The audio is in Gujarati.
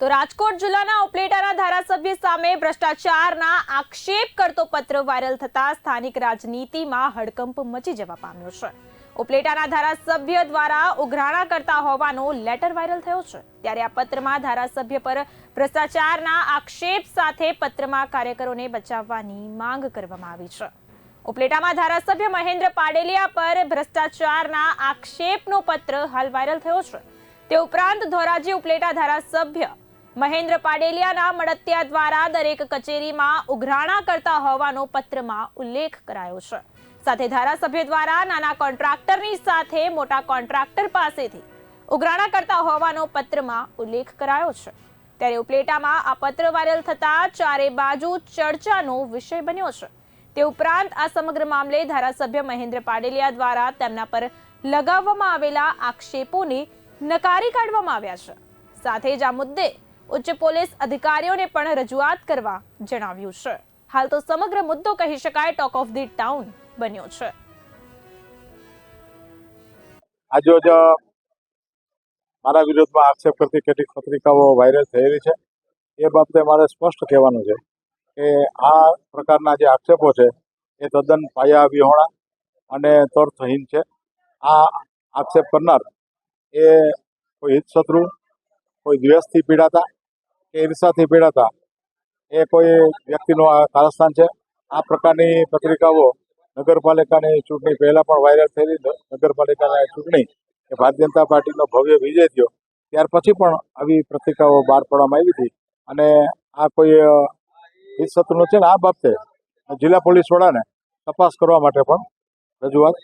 તો રાજકોટ જિલ્લાના ઉપલેટાના ધારાસભ્ય સામે ભ્રષ્ટાચારના આક્ષેપ કરતો પત્ર વાયરલ થતા સ્થાનિક રાજનીતિમાં હડકંપ મચી જવા પામ્યો છે. ઉપલેટાના ધારાસભ્ય દ્વારા ઉઘરાણા કરતા હોવાનો લેટર વાયરલ થયો છે. ત્યારે આ પત્રમાં ધારાસભ્ય પર ભ્રષ્ટાચારના આક્ષેપ સાથે પત્રમાં કાર્યકરોને બચાવવાની માંગ કરવામાં આવી છે. ઉપલેટામાં ધારાસભ્ય મહેન્દ્ર પાડેલિયા પર ભ્રષ્ટાચારના આક્ષેપનો પત્ર હાલ વાયરલ થયો છે. તે ઉપરાંત ધોરાજી ઉપલેટા ધારાસભ્ય મહેન્દ્ર પાડેલિયાના મળતિયા દ્વારા દરેક કચેરીમાં ઉઘરાણા કરતા હોવાનો પત્રમાં ઉલ્લેખ કરાયો છે. સાથે ધારાસભ્ય દ્વારા નાના કોન્ટ્રાક્ટરની સાથે મોટા કોન્ટ્રાક્ટર પાસેથી ઉઘરાણા કરતા હોવાનો પત્રમાં ઉલ્લેખ કરાયો છે. ત્યારે ઉપલેટામાં આ પત્ર વાયરલ થતા ચારે બાજુ ચર્ચાનો વિષય બન્યો છે. તે ઉપરાંત આ સમગ્ર મામલે ધારાસભ્ય મહેન્દ્ર પાડેલિયા દ્વારા તેમના પર લગાવવામાં આવેલા આક્ષેપોને નકારી કાઢવામાં આવ્યા છે. સાથે જ આ મુદ્દે ઉચ્ચ પોલીસ અધિકારીઓને પણ રજૂઆત કરવા જણાવ્યું છે. હાલ તો સમગ્ર મુદ્દો કહી શકાય ટોક ઓફ ધી ટાઉન બન્યો છે. આજરોજ મારા વિરોધમાં આક્ષેપ કરતી કેટલીક પત્રિકાઓ વાયરલ થયેલી છે. એ બાબતે મારે સ્પષ્ટ કહેવાનું છે કે આ પ્રકારના જે આક્ષેપો છે, એ તદ્દન પાયા વિહોણા અને તર્થહીન છે. આ આક્ષેપ કરનાર એ કોઈ હિતશત્રુ, કોઈ દ્વેષથી પીડાતા કે ઈર્ષાથી પીડાતા. એ કોઈ વ્યક્તિનું આ કારસ્થાન છે. આ પ્રકારની પત્રિકાઓ નગરપાલિકાની ચૂંટણી પહેલાં પણ વાયરલ થયેલી. નગરપાલિકાની ચૂંટણી કે ભારતીય જનતા પાર્ટીનો ભવ્ય વિજય થયો. ત્યાર પછી પણ આવી પત્રિકાઓ બહાર પાડવામાં આવી હતી. અને આ કોઈ હિસ્સતનું છે ને આ બાબતે જિલ્લા પોલીસ વડાને તપાસ કરવા માટે પણ રજૂઆત